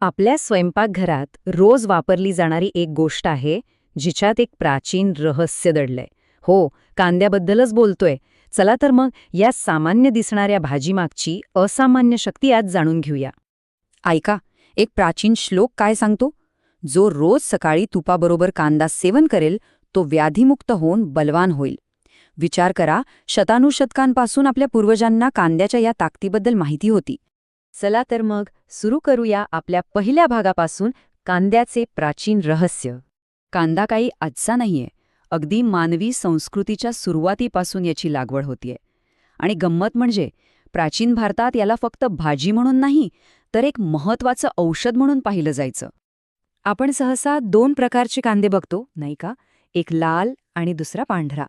आपल्या स्वयंपाकघरात रोज वापरली जाणारी एक गोष्ट आहे जिच्यात एक प्राचीन रहस्य दडलंय. हो कांद्याबद्दलच बोलतोय. चला तर मग या सामान्य दिसणाऱ्या भाजीमागची असामान्य शक्ती आज जाणून घेऊया. ऐका एक प्राचीन श्लोक काय सांगतो? जो रोज सकाळी तुपाबरोबर कांदा सेवन करेल तो व्याधीमुक्त होऊन बलवान होईल. विचार करा शतानुशतकांपासून आपल्या पूर्वजांना कांद्याच्या या ताकदीबद्दल माहिती होती. चला तर मग सुरू करूया आपल्या पहिल्या भागापासून कांद्याचे प्राचीन रहस्य. कांदा काही आजचा नाहीये अगदी मानवी संस्कृतीच्या सुरुवातीपासून याची लागवड होतीये. आणि गंमत म्हणजे प्राचीन भारतात याला फक्त भाजी म्हणून नाही तर एक महत्वाचं औषध म्हणून पाहिलं जायचं. आपण सहसा दोन प्रकारचे कांदे बघतो नाही का? एक लाल आणि दुसरा पांढरा.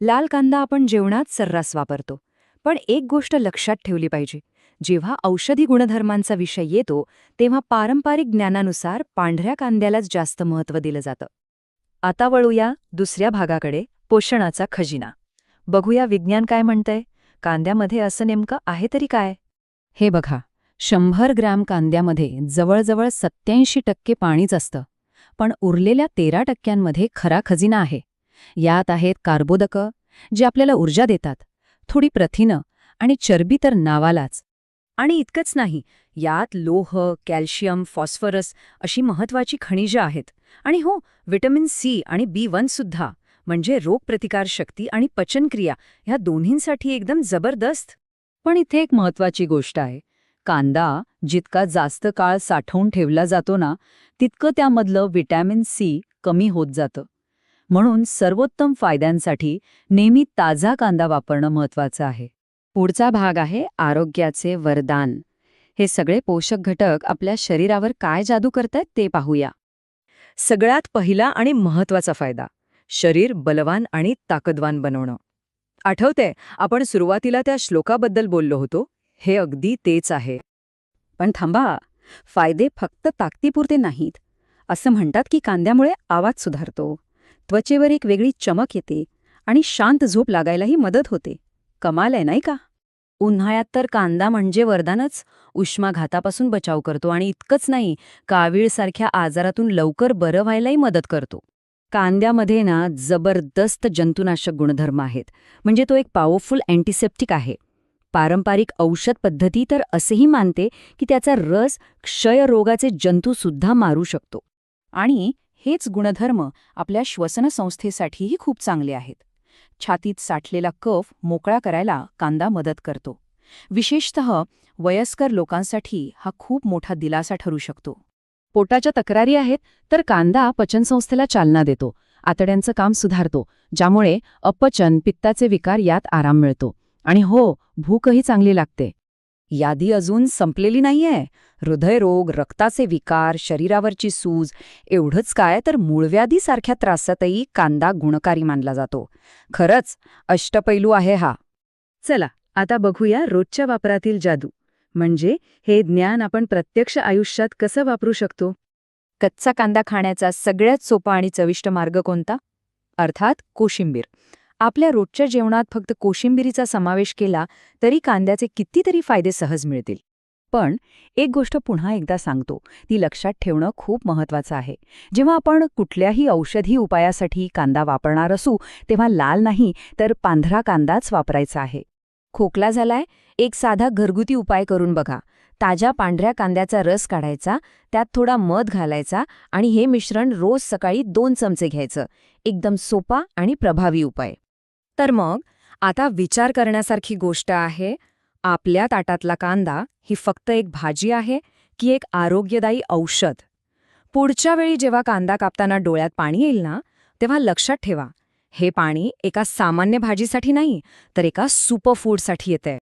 लाल कांदा आपण जेवणात सर्रास वापरतो. पण एक गोष्ट लक्षात ठेवली पाहिजे जेव्हा औषधी गुणधर्मांचा विषय येतो तेव्हा पारंपरिक ज्ञानानुसार पांढऱ्या कांद्यालाच जास्त महत्त्व दिलं जातं. आता वळूया दुसऱ्या भागाकडे पोषणाचा खजिना. बघूया विज्ञान काय म्हणतंय कांद्यामध्ये असं नेमकं आहे तरी काय? हे बघा शंभर ग्रॅम कांद्यामध्ये जवळजवळ सत्याऐंशी टक्के पाणीच असतं पण उरलेल्या तेरा टक्क्यांमध्ये खरा खजिना आहे. यात आहेत कार्बोदकं जे आपल्याला ऊर्जा देतात थोडी प्रथिनं आणि चरबी तर नावालाच आणि इतकंच नाही यात लोह कॅल्शियम फॉस्फरस अशी महत्वाची खनिजं आहेत. आणि हो व्हिटॅमिन सी आणि बी वन सुद्धा म्हणजे रोगप्रतिकारशक्ती आणि पचनक्रिया ह्या दोन्हींसाठी एकदम जबरदस्त. पण इथे एक महत्वाची गोष्ट आहे. कांदा जितका जास्त काळ साठवून ठेवला जातो ना तितकं त्यामधलं विटॅमिन सी कमी होत जातं. म्हणून सर्वोत्तम फायद्यांसाठी नेहमी ताजा कांदा वापरणं महत्वाचं आहे. पुढचा भाग आहे आरोग्याचे वरदान. हे सगळे पोषक घटक आपल्या शरीरावर काय जादू करतायत ते पाहूया. सगळ्यात पहिला आणि महत्त्वाचा फायदा शरीर बलवान आणि ताकदवान बनवणं. आठवतंय आपण सुरुवातीला त्या श्लोकाबद्दल बोललो होतो हे अगदी तेच आहे. पण थांबा फायदे फक्त ताकदीपुरते नाहीत असं म्हणतात की कांद्यामुळे आवाज सुधारतो त्वचेवर एक वेगळी चमक येते आणि शांत झोप लागायलाही मदत होते. कमाल आहे नाही का? उन्हाळ्यात तर कांदा म्हणजे वरदानच. उष्माघातापासून बचाव करतो आणि इतकंच नाही कावीळसारख्या आजारातून लवकर बरं व्हायलाही मदत करतो. कांद्यामध्ये ना जबरदस्त जंतुनाशक गुणधर्म आहेत. म्हणजे तो एक पॉवरफुल अँटीसेप्टिक आहे. पारंपरिक औषध पद्धती तर असेही मानते की त्याचा रस क्षयरोगाचे जंतूसुद्धा मारू शकतो. आणि हेच गुणधर्म आपल्या श्वसनसंस्थेसाठीही खूप चांगले आहेत. छातीत साठलेला कफ मोकळा करायला कांदा मदत करतो. विशेषत वयस्कर लोकांसाठी हा खूप मोठा दिलासा ठरू शकतो. पोटाच्या तक्रारी आहेत तर कांदा पचनसंस्थेला चालना देतो. आतड्यांचं काम सुधारतो ज्यामुळे अपचन पित्ताचे विकार यात आराम मिळतो. आणि हो भूकही चांगली लागते. यादी अजून संपलेली नाहीये. हृदयरोग रक्ताचे विकार शरीरावरची सूज एवढंच काय तर मूळव्याधीसारख्या त्रासातही कांदा गुणकारी मानला जातो. खरंच अष्टपैलू आहे हा. चला आता बघूया रोजच्या वापरातील जादू. म्हणजे हे ज्ञान आपण प्रत्यक्ष आयुष्यात कसं वापरू शकतो? कच्चा कांदा खाण्याचा सगळ्यात सोपा आणि चविष्ट मार्ग कोणता? अर्थात कोशिंबीर. आपल्या रोजच्या जेवणात फक्त कोशिंबिरीचा समावेश केला तरी कांद्याचे कितीतरी फायदे सहज मिळतील. पण एक गोष्ट पुन्हा एकदा सांगतो ती लक्षात ठेवणं खूप महत्वाचं आहे. जेव्हा आपण कुठल्याही औषधी उपायासाठी कांदा वापरणार असू तेव्हा लाल नाही तर पांढरा कांदाच वापरायचा आहे. खोकला झालाय एक साधा घरगुती उपाय करून बघा. ताज्या पांढऱ्या कांद्याचा रस काढायचा त्यात थोडा मध घालायचा आणि हे मिश्रण रोज सकाळी दोन चमचे घ्यायचं. एकदम सोपा आणि प्रभावी उपाय. तर मग आता विचार करण्यासारखी गोष्ट आहे आपल्या ताटातला कांदा ही फक्त एक भाजी आहे की एक आरोग्यदायी औषध. पुढच्या वेळी जेव्हा कांदा कापताना डोळ्यात पाणी येईल ना तेव्हा लक्षात ठेवा हे पाणी एका सामान्य भाजीसाठी नाही तर एका सुपरफूडसाठी येतंय